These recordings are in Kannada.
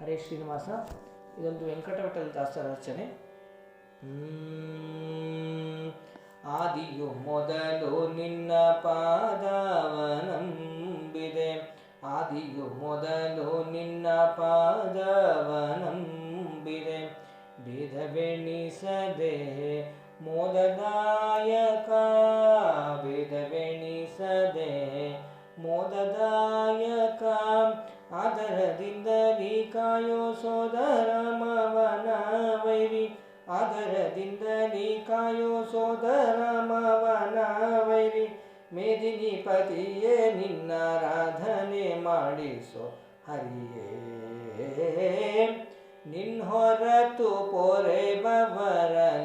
ಹರೇ ಶ್ರೀನಿವಾಸ, ಇದೊಂದು ವೆಂಕಟವಟಲ್ ದಾಸರ ರಚನೆ. ಆದಿಯು ಮೊದಲು ನಿನ್ನ ಪಾದವನಂಬಿದೆ ಆದಿಯು ಮೊದಲು ನಿನ್ನ ಪಾದವನಂಬಿದೆ ಭೇದವೆಣಿಸದೆ ಮೋದದಾಯಕ ಆದರದಿಂದಲೀ ಕಾಯೋ ಸೋದರ ಮಾವನ ವೈರಿ. ಆದರದಿಂದಲೀ ಕಾಯೋ ಸೋದರ ಮಾವನ ವೈರಿ. ಮೇದಿನಿ ಪತಿಯೇ ನಿನ್ನಾರಾಧನೆ ಮಾಡಿಸೋ ಹರಿಯೇ. ನಿನ್ ಹೊರತು ಪೊರೆ ಬವರನಾನರಿಯೇ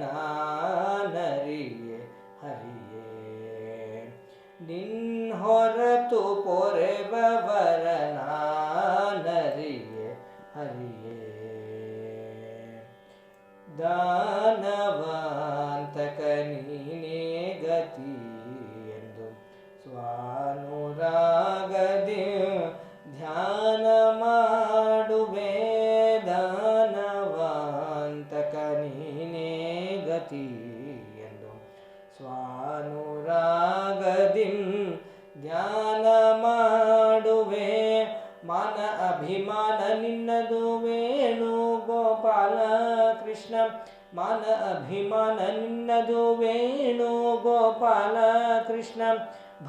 ಹರಿಯೇ. ನಿನ್ ಹೊರತು ಪೊರೆ ನರಿಯೇ ಹರಿಯೇ. ದಾನವಾಂತಕ ನೀನೇ ಗತಿ ಎಂದು ಸ್ವಾನುರಾಗದೆ ಅಭಿಮಾನ ನಿನ್ನದು ವೇಣು ಗೋಪಾಲ ಕೃಷ್ಣ. ಮಾನ ಅಭಿಮಾನ ನಿನ್ನದು ವೇಣು ಗೋಪಾಲ ಕೃಷ್ಣ.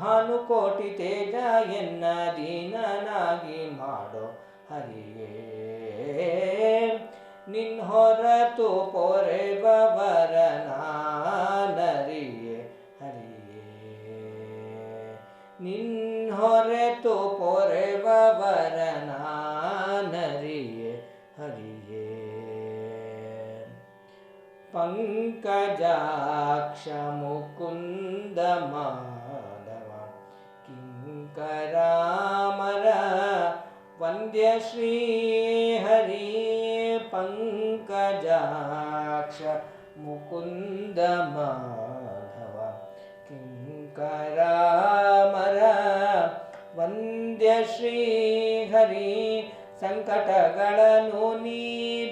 ಭಾನುಕೋಟಿ ತೇಜ ಎನ್ನ ದೀನನಾಗಿ ಮಾಡೋ ಹರಿಯೇ. ನಿನ್ ಹೊರತು ಪೊರೆ ಬವರನ ನರಿಯೇ ಹರಿಯೇ. ನಿನ್ ಹೊರತು हरिये। पङ्कजाक्षमुकुन्दमाधव मुकुन्द माधव किङ्करामर वन्द्यश्री पङ्कजाक्ष मुकुन्दमाधव किङ्करामर वन्द्यश्रीहरि ಸಂಕಟಗಳನ್ನು ನೀ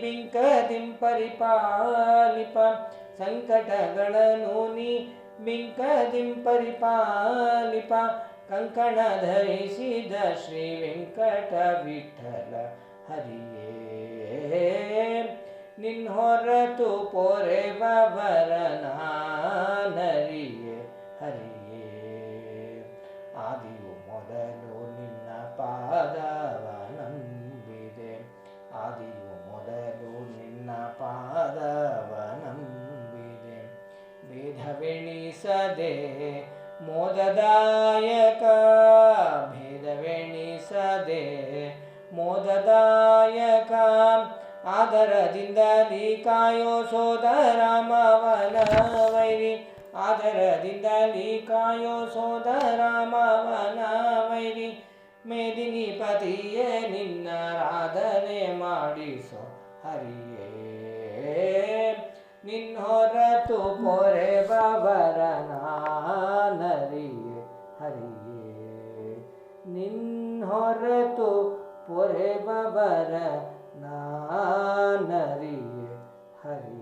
ಬಿಂಕದಿಂ ಪರಿಪಾಲಿಪ. ಸಂಕಟಗಳನ್ನು ನೀ ಬಿಂಕದಿಂ ಪರಿಪಾಲಿಪ. ಕಂಕಣ ಧರಿಸಿದ ಶ್ರೀ ವೆಂಕಟ ವಿಠಲ ಹರಿಯೇ. ನಿನ್ ಹೊರತು ಪೊರೆ ಬರನಾನರಿಯೇ ನರಿಯೇ ಹರಿಯೇ. ಆದಿಯು ಮೊದಲು ಭೇದವೆಣಿಸದೆ ಮೋದದಾಯಕ. ಭೇದವೆಣಿಸದೆ ಮೋದದಾಯಕ. ಆದರದಿಂದಲೀ ಕಾಯೋ ಸೋದರ ಮಾವನ ವೈರಿ ಆದರದಿಂದಲೀ ಕಾಯೋ ಸೋದರ ಮವನ ವೈರಿ ಮೇದಿನಿ ಪತಿಯೇ ನಿನ್ನಾರಾಧನೆ ಮಾಡಿಸೋ ಹರಿಯೇ. ನಿನ್ ಹೊರತು ಪೊರೆ ಬವರನ ನರಿಯೇ ಹರಿಯೇ. ನಿನ್ನೊರತು ಪೊರೆ ಬವರ ನಾನರಿಯೇ ಹರಿಯೇ.